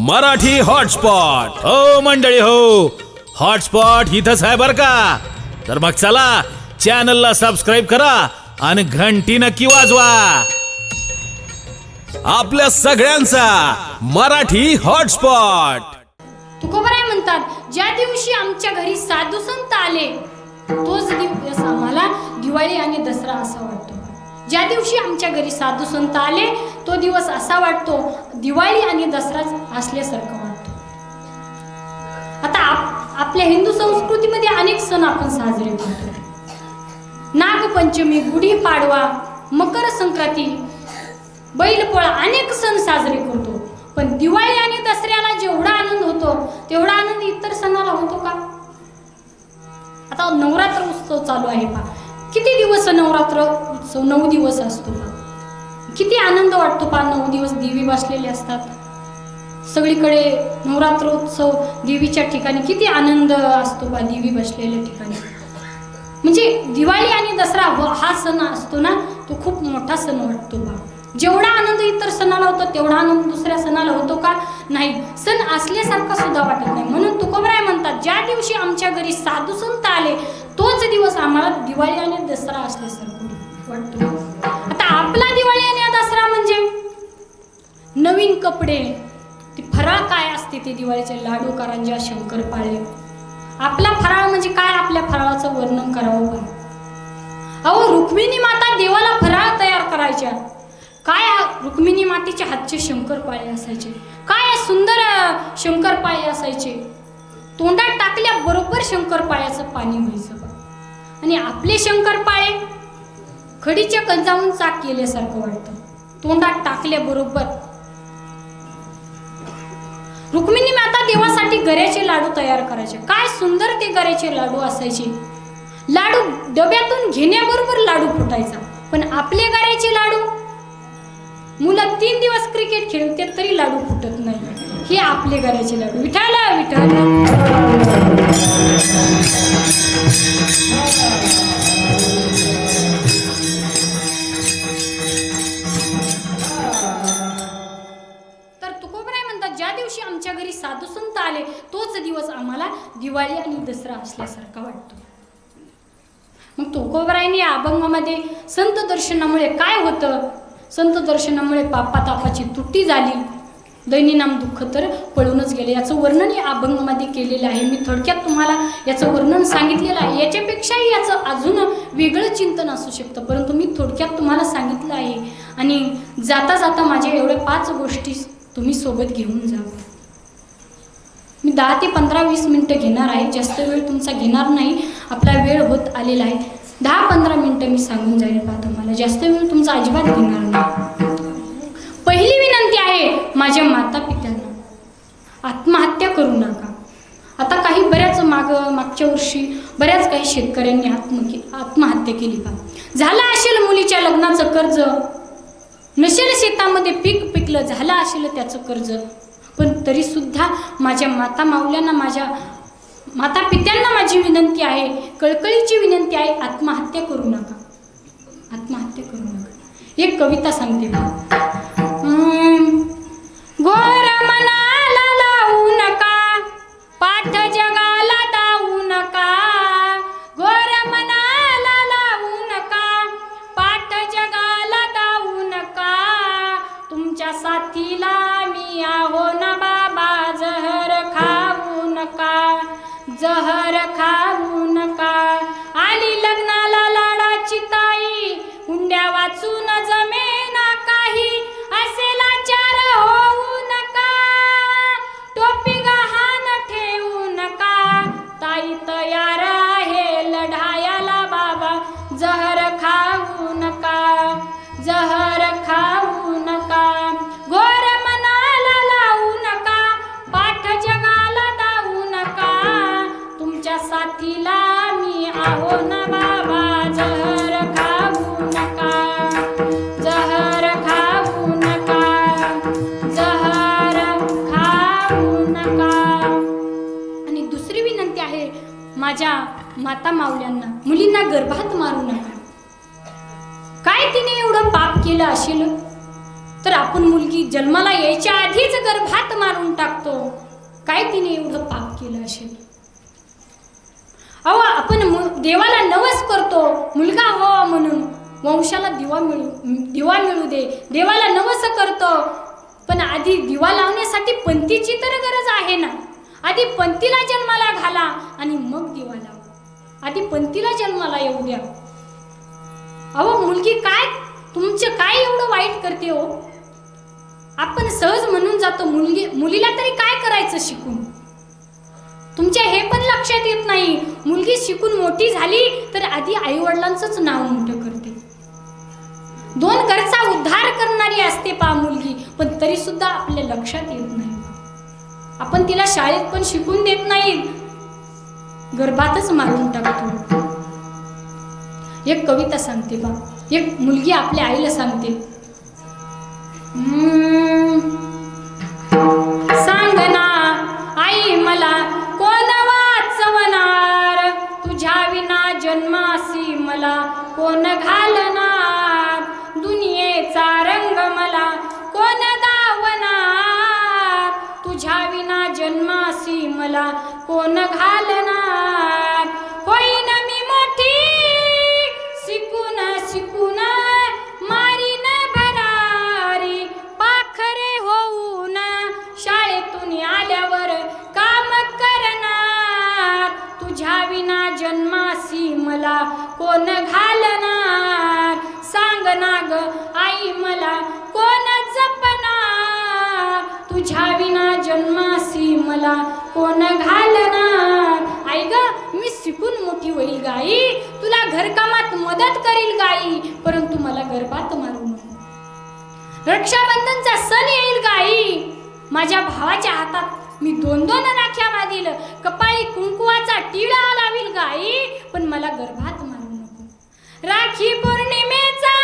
Marathi hotspot. हो मंडळी हो. हॉटस्पॉट इथंच आहे बर का? तर मग चला चॅनलला सबस्क्राईब करा आणि घंटी नक्की वाजवा. आपल्या सगळ्यांचा मराठी हॉटस्पॉट. तुकोबराय म्हणतात ज्या दिवशी आमच्या घरी साधू संत आले तोच दिवस आम्हाला दिवाळी आणि दसरा असा वाटतो. ज्या दिवशी आमच्या घरी साधू संत आले तो दिवस असा वाटतो दिवाळी आणि दसराच असल्यासारखं वाटतो. आता आप- आपल्या हिंदू संस्कृतीमध्ये अनेक सण आपण साजरे करतो. नागपंचमी गुढीपाडवा मकर संक्रांती बैलपोळा अनेक सण साजरे करतो. पण दिवाळी आणि दसऱ्याला जेवढा आनंद होतो तेवढा आनंद इतर सणाला होतो का? आता नवरात्र उत्सव चालू आहे पा किती दिवस नवरात्र उत्सव नऊ दिवस असतो किती आनंद वाटतो पा नऊ दिवस देवी बसलेले असतात. सगळीकडे नवरात्र उत्सव देवीच्या ठिकाणी किती आनंद असतो बा देवी बसलेल्या ठिकाणी. म्हणजे दिवाळी आणि दसरा हा सण असतो ना तो खूप मोठा सण वाटतो बा जेवढा आनंद इतर सणाला होतो तेवढा आनंद दुसऱ्या सणाला होतो का? नाही. सण असल्यासारखा सुद्धा वाटत नाही. म्हणून तुकोबराय ज्या दिवशी आमच्या घरी साधू संत आले तोच दिवस आम्हाला दिवाळी आणि दसरा असल्यासारखं वाटतो. आता आपला दिवाळी आणि दसरा म्हणजे? नवीन कपडे. ती फराळ काय असते ते दिवाळीचे लाडू करंजा शंकरपाळे आपला फराळ म्हणजे काय? आपल्या फराळाचं वर्णन करावं पण. अहो रुक्मिणी माता देवाला फराळ तयार करायच्या. काय रुक्मिणी मातेच्या हातचे शंकरपाळे असायचे? काय सुंदर शंकरपाळे असायचे? तोंडात टाकल्याबरोबर शंकरपाळ्याचं पाणी व्हायचं आणि आपले शंकरपाळे खडीच्या कंजावून चाक केल्यासारखं वाटतं. तोंडात टाकल्याबरोबर रुक्मिणी माता देवासाठी गऱ्याचे लाडू तयार करायचे. काय सुंदर ते गऱ्याचे लाडू असायचे. लाडू डब्यातून घेण्याबरोबर लाडू फुटायचा. पण आपले गऱ्याचे लाडू? मुलं तीन दिवस क्रिकेट खेळते तरी लाडू फुटत नाही. ही आपले गऱ्याचे लाडू. विठाला विठाला. तर तुकोबराय म्हणतात ज्या दिवशी आमच्या घरी साधू संत आले तोच दिवस आम्हाला दिवाळी आणि दसरा असल्यासारखा वाटतो. मग तुकोबरायने अभंगामध्ये संत दर्शनामुळे काय होतं? संत दर्शनामुळे पापा तापाची तुटी झाली. दैनीनाम दुःख तर पळूनच गेले. याचं वर्णन या अभंगामध्ये केलेलं आहे. मी थोडक्यात तुम्हाला याचं वर्णन सांगितलेलं आहे. याच्यापेक्षाही याचं अजून वेगळं चिंतन असू शकतं. परंतु मी थोडक्यात तुम्हाला सांगितलं आहे. आणि जाता जाता माझ्या एवढ्या पाच गोष्टी तुम्ही सोबत घेऊन जा. मी दहा ते पंधरा वीस मिनटं घेणार आहे. जास्त वेळ तुमचा घेणार नाही. आपला वेळ होत आलेला आहे. दहा पंधरा मिनटं मी सांगून जाईल पहा तुम्हाला. जास्त वेळ तुमचा अजिबात घेणार नाही. माझ्या माता पित्यांना आत्महत्या करू नका. आता काही बऱ्याच माग मागच्या वर्षी बऱ्याच काही शेतकऱ्यांनी आत्म आत्महत्या केली का झालं असेल मुलीच्या लग्नाचं कर्ज. नसेल शेतामध्ये पीक पिकलं झालं असेल त्याचं कर्ज. पण तरीसुद्धा माझ्या माता माऊल्यांना माझ्या माता पित्यांना माझी विनंती आहे कळकळीची विनंती आहे आत्महत्या करू नका. आत्महत्या करू नका. एक कविता सांगते माता माऊल्यांना मुलींना गर्भात मारू नका. काय तिने एवढं पाप केलं असेल? तर आपण मुलगी जन्माला यायच्या आधीच गर्भात मारून टाकतो. काय तिने एवढं पाप केलं असेल? अहो आपण देवाला नवस करतो. मुलगा व्हावा म्हणून. वंशाला दिवा मिळू दिवा मिळू दे. देवाला नवस करतो. पण आधी दिवा लावण्यासाठी पंथीची तर गरज आहे ना? आधी पंथीला जन्माला घाला आणि मग दिवा आधी पंतीला जन्माला येऊ द्या. अहो मुलगी काय? तुमचं काय एवढं वाईट करते हो? आपण सहज म्हणून जातो मुलगी मुलीला तरी काय करायचं शिकून? तुमच्या हे पण लक्षात येत नाही मुलगी शिकून मोठी झाली तर आधी आई वडिलांचंच नाव मोठं करते. दोन घरचा उद्धार करणारी असते पा मुलगी पण तरी सुद्धा आपल्या लक्षात येत नाही. आपण तिला शाळेत पण शिकून देत नाही गर्भातच मारून टाकतो एक कविता सांगते बा. एक मुलगी आपल्या आईला सांगते. सांग ना आई मला कोण वाचवणार? तुझ्या विना जन्मासी मला कोण घालणार? दुनियेचा रंग मला कोण दावणार? तुझ्या विना जन्मासी मला कोण घालणार? ना ग आई मला कोण जपना? तुझ्या विना जन्मासी मला कोण घालणार आई ग मी शिकून मोठी होईल गाई. तुला घरकामात मदत करील गाई परंतु मला गर्भात मारू नको. रक्षाबंधनचा सण येईल गाई. माझ्या भावाच्या हातात मी दोन दोन राख्या बांधील. कपाळी कुंकुवाचा टिळा लावील गाई पण मला गर्भात मारू नको. राखी पौर्णिमेचा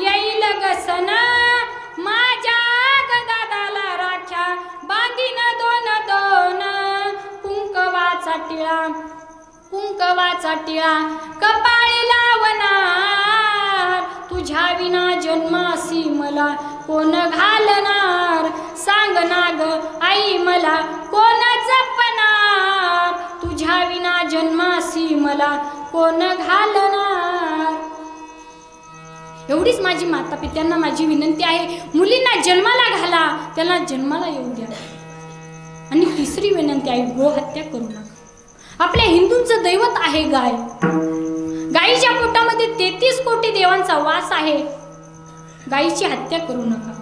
येईल ग सण. माझ्या ग दादाला राख्या बांधीन दोन दोन. कुंकवाचा टिळा कुंकवाचा टिळा कपाळी लावणार. तुझ्या विना जन्मासी मला कोण घालणार? सांग ना ग आई मला कोण जपणार? तुझ्या विना जन्मासी मला कोण घालणार? एवढीच माझी माता पित्यांना माझी विनंती आहे. मुलींना जन्माला घाला. त्यांना जन्माला येऊ द्या. आणि तिसरी विनंती आहे गोहत्या करू नका. आपल्या हिंदूंचं दैवत आहे गाय. गायीच्या पोटामध्ये तेहतीस कोटी देवांचा वास आहे. गायीची हत्या करू नका.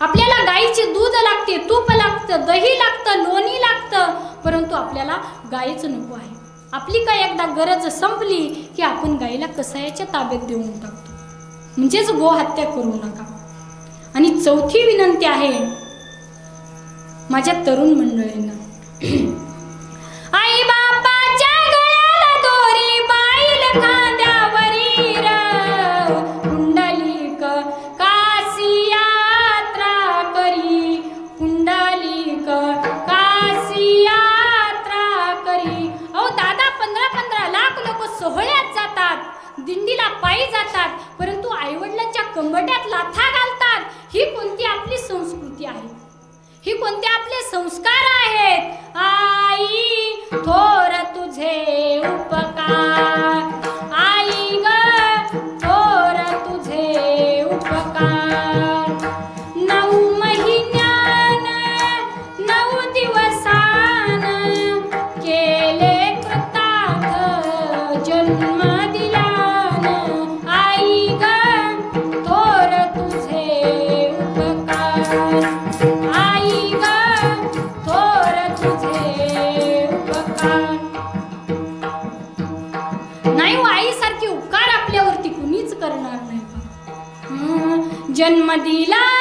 आपल्याला गायीचे दूध लागते तूप लागतं दही लागतं लोणी लागतं परंतु आपल्याला गायीचं नको आहे. आपली काय एकदा गरज संपली की आपण गायीला कसायाच्या ताब्यात देऊन टाकतो? म्हणजेच गोहत्या करू नका. आणि चौथी विनंती आहे माझ्या तरुण मंडळींना. कंबट्यात लाथा घालतात. ही कोणती आपली संस्कृती आहे? ही कोणते आपले संस्कार आहेत? आई थोर तुझे उपकार. The Adila.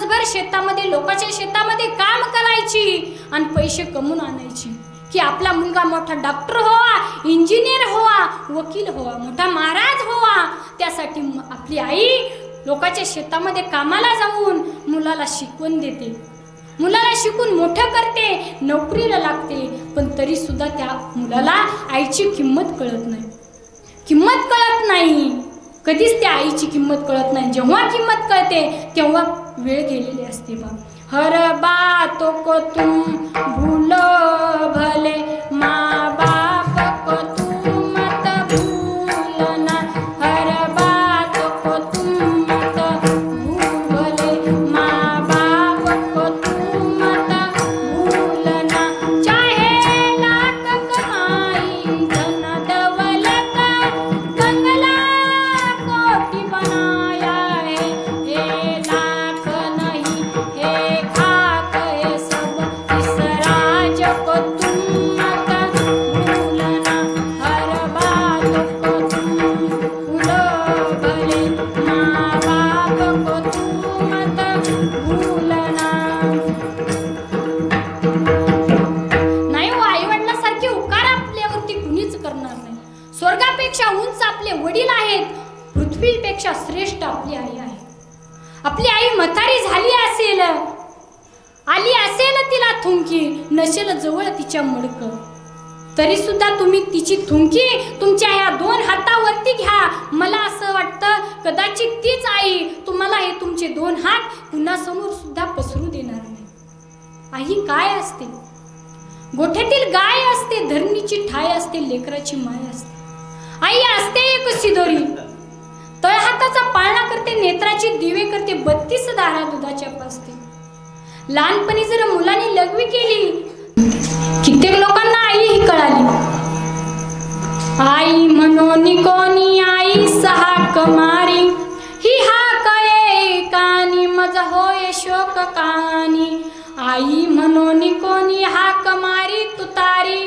दिवसभर शेतामध्ये लोकांच्या शेतामध्ये काम करायची आणि पैसे कमवून आणायची. की आपला मुलगा मोठा डॉक्टर होवा इंजिनियर होवा वकील व्हावा मोठा महाराज व्हावा त्यासाठी आपली आई लोकांच्या शेतामध्ये कामाला जाऊन मुलाला शिकवून देते. मुलाला शिकून मोठं करते नोकरीला लागते पण तरी सुद्धा त्या मुलाला आईची किंमत कळत नाही. किंमत कळत नाही. कधीच त्या आईची किंमत कळत नाही. जेव्हा किंमत कळते तेव्हा वेळ गेलेली असते बा. हर बा तो को तुम भूलो भले मा बाप थुंकी नसेल जवळ तिच्या मडक. तरी सुद्धा तुम्ही तिची थुंकी तुमच्या ह्या दोन हातावरती घ्या. मला असं वाटतं कदाचित तीच आई तुम्हाला हे तुमचे दोन हात कुणासमोर सुद्धा पसरू देणार नाही. आई काय असते? गोठ्यातील गाय असते धरणीची ठाय असते लेकराची माय असते. आई असते एक सिदोरी तळहाताचा पाळणा करते नेत्राची दिवे करते बत्तीस दारा दुधाच्या पासते. लहानपणी जर मुलाने लघवी केली कित्येक लोकांना आई ही कळाली. आई म्हणून कोणी आई सहा कमारी ही हा कळे कानी मज होय शोक कानी. आई म्हणून कोणी हा कमारी तुतारी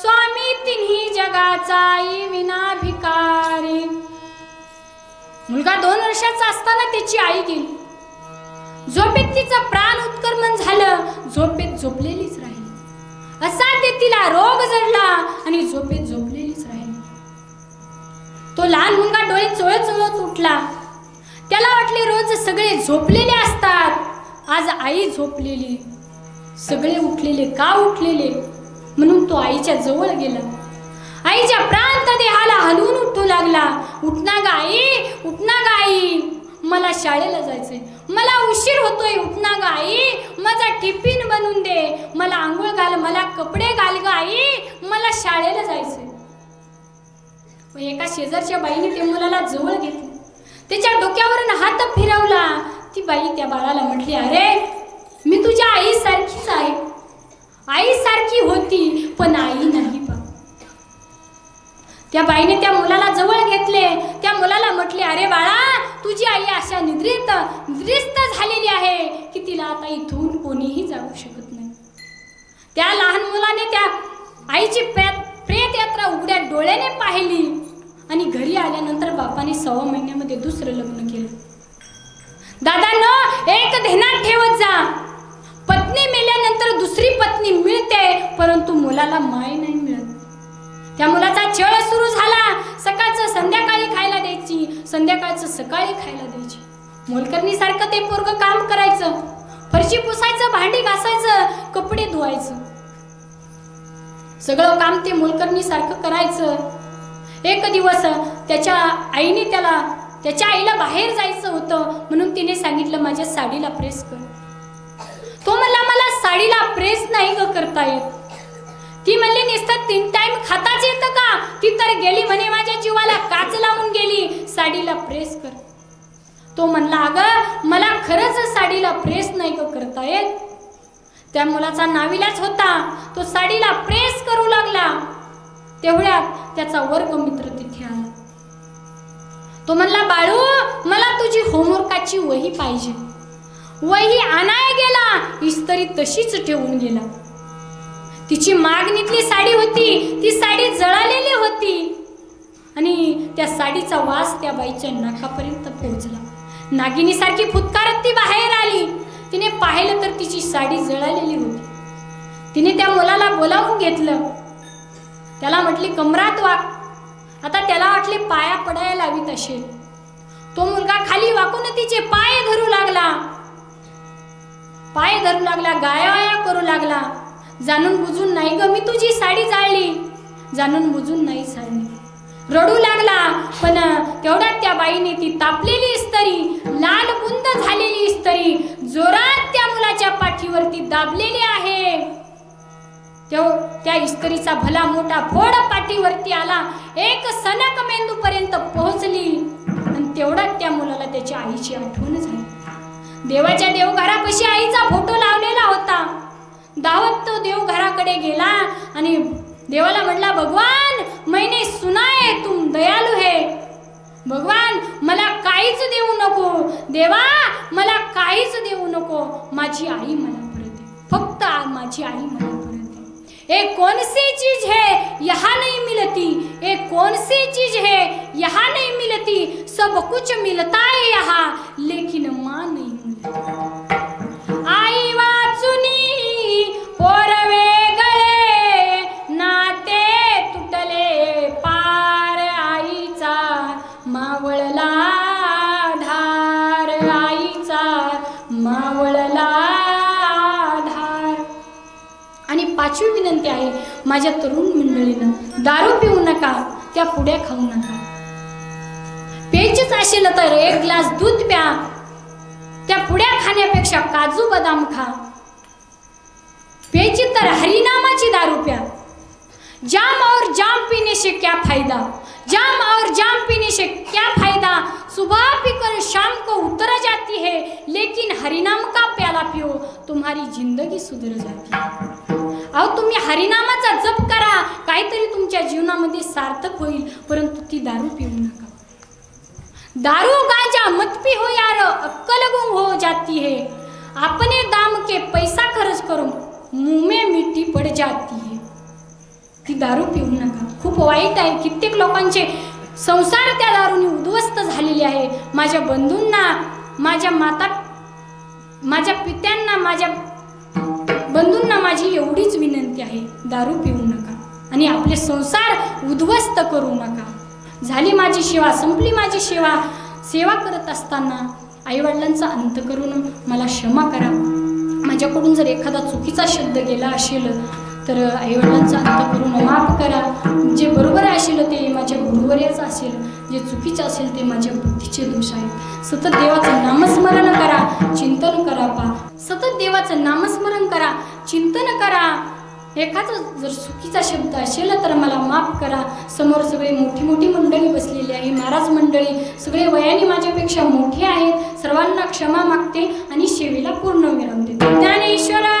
स्वामी तिन्ही जगाचा आई विना भिकारी. मुलगा दोन वर्षाचा असताना त्याची आई गेली. झोपेत तिचं प्राण उत्क्रमण झालं झोपेत झोपलेलीच राहिली. असाध्य तिला रोग जडला आणि झोपेत झोपलेलीच राहिली. तो लहान मुलगा डोळे चोळत चोळत उठला. त्याला वाटले रोज सगळे झोपलेले असतात. आज आई झोपलेली. सगळे उठलेले का उठलेले? म्हणून तो आईच्या जवळ गेला. आईच्या प्रांत देहाला हलवून उठू लागला. उठना ग आई उठना गा आई मला शाळेला जायचंय. मला उशीर होतोय उठना ग आई. माझा टिफिन बनवून दे. मला आंघोळ घाल मला कपडे घाल ग आई. मला शाळेला जायचंय. एका शेजारच्या बाईने त्या मुलाला जवळ घेतलं. त्याच्या डोक्यावरून हात फिरवला. ती बाई त्या बाळाला म्हटली अरे मी तुझ्या आईसारखीच आहे. आईसारखी होती पण आई नाही. त्या बाईने त्या मुलाला जवळ घेतले. त्या मुलाला म्हटले अरे बाळा तुझी आई अशा निद्रित निद्रिस्त झालेली आहे की तिला आता इथून कोणीही जाऊ शकत नाही. त्या लहान मुलाने त्या आईची प्रेत प्रेत यात्रा उघड्या डोळ्याने पाहिली आणि घरी आल्यानंतर बापाने सव्वा महिन्यामध्ये दुसरं लग्न केलं. दादांनो एक ध्यानात ठेवत जा. पत्नी मेल्यानंतर दुसरी पत्नी मिळते परंतु मुलाला माय नाही. त्या मुलाचा छळ सुरू झाला. सकाळचं संध्याकाळी खायला द्यायची. संध्याकाळचं सकाळी खायला द्यायची. मोलकरणीसारखं ते पोरग काम करायचं. फरशी पुसायचं भांडी घासायचं कपडे धुवायचं. सगळं काम ते मोलकरणीसारखं करायचं. एक दिवस त्याच्या आईने त्याला त्याच्या आईला बाहेर जायचं होतं म्हणून तिने सांगितलं माझ्या साडीला प्रेस कर. तो मला मला साडीला प्रेस नाही ग करता येत. ती म्हणली नुसतं तीन टाइम खाताच येतं का? ती तर गेली म्हणे माझ्या जीवाला काच लावून गेली. साडीला प्रेस कर. तो म्हणला अगं मला खरंच साडीला प्रेस नाही ग करता येत? त्या मुलाचा नाविलाच होता. तो साडीला प्रेस करू लागला. तेवढ्यात त्याचा वर्ग मित्र तिथे आला. तो म्हणला बाळू मला तुझी होमवर्काची वही पाहिजे. वही आणाय गेला. इस्तरी तशीच ठेवून गेला. तिची मागणीतली साडी होती. ती साडी जळालेली होती. आणि त्या साडीचा वास त्या बाईच्या नाकापर्यंत पोहोचला. नागिनीसारखी फुतकारत ती बाहेर आली. तिने पाहिलं तर तिची साडी जळालेली होती. तिने त्या मुलाला बोलावून घेतलं. त्याला म्हटली कमरात वाक. आता त्याला वाटले पाया पडायला लावीत असेल. तो मुलगा खाली वाकून तिचे पाय धरू लागला. पाय धरू लागला गाया करू लागला. जाणून बुजून नाही ग मी तुझी साडी जाळली. जाणून बुजून नाही साडी. रडू लागला पण तेवढ्यात त्या बाईने ती तापलेली इस्तरी लाल बुंद झालेली इस्तरी जोरात त्या मुलाच्या पाठीवरती दाबलेली आहे. तेव त्या इस्तरीचा भला मोठा फोड पाठीवरती आला एक सनक मेंदू पर्यंत पोहोचली. आणि तेवढ्यात त्या मुलाला त्याच्या आईची आठवण झाली. देवाच्या देवघरापाशी आईचा फोटो लावलेला होता. धावत तो देव घराकडे गेला आणि देवाला म्हटला भगवान मैंने सुना है तुम दयालु है. भगवान मला काहीच देऊ नको. देवा मला काहीच देऊ नको. माझी आई मला परत फक्त माझी आई मला परत ए कोणसी कौन सी चीज है? यहाँ नहीं मिलती. ए कोणसी चीज है? यहाँ नहीं मिलती. सब कुछ मिलता है यहाँ लेकिन माँ नहीं मिलती. पाचवी विनंती आहे माझ्या तरुण मंडळीनं दारू पिऊ नका त्या पुड्या खाऊ नका. प्यायचीच असेल तर एक ग्लास दूध प्या त्या पुड्या खाण्यापेक्षा काजू बदाम खा. प्यायची तर हरिनामाची दारू प्या. जाम और जाम पीने से क्या फायदा? जाम और जाम पीने से क्या फायदा? सुबह पीकर शाम को उतर जाती है लेकिन हरिनाम का प्याला पियो तुम्हारी जिंदगी सुधर जाती है। अहो तुम्ही हरिनामाचा जप करा. काहीतरी तुमच्या जीवनामध्ये सार्थक होईल. परंतु ती दारू पिऊ नका. दारू गांजा मतपी हो यार. अक्कल गुम हो जाती है. अपने दाम के पैसा खर्च करून मुंह में मिट्टी पड़ जाती है. ती दारू पिऊ नका. खूप वाईट आहे. कित्येक लोकांचे संसार त्या दारूने उद्ध्वस्त झालेले आहे. माझ्या बंधूंना माझ्या माता माझ्या पित्यांना माझ्या बंधूंना माझी एवढीच विनंती आहे दारू पिऊ नका आणि आपले संसार उद्ध्वस्त करू नका. झाली माझी सेवा संपली माझी सेवा. सेवा करत असताना आईवडिलांचा अंत करून मला क्षमा करा. माझ्याकडून जर एखादा चुकीचा शब्द गेला असेल तर आईवडिलांचा अंत करून माफ करा. जे बरोबर असेल ते माझ्या गुरुवर्याचं असेल जे चुकीचं असेल ते माझ्या बुद्धीचे दोष आहेत. सतत देवाचं नामस्मरण करा चिंतन करा पा. सतत देवाचं नामस्मरण करा चिंतन करा. एखादा जर चुकीचा शब्द असेल तर मला माफ करा. समोर सगळे मोठी मोठी मंडळी बसलेली आहे महाराज मंडळी. सगळे वयाने माझ्यापेक्षा मोठे आहेत. सर्वांना क्षमा मागते आणि शेवीला पूर्ण विराम देते. ज्ञानेश्वरा!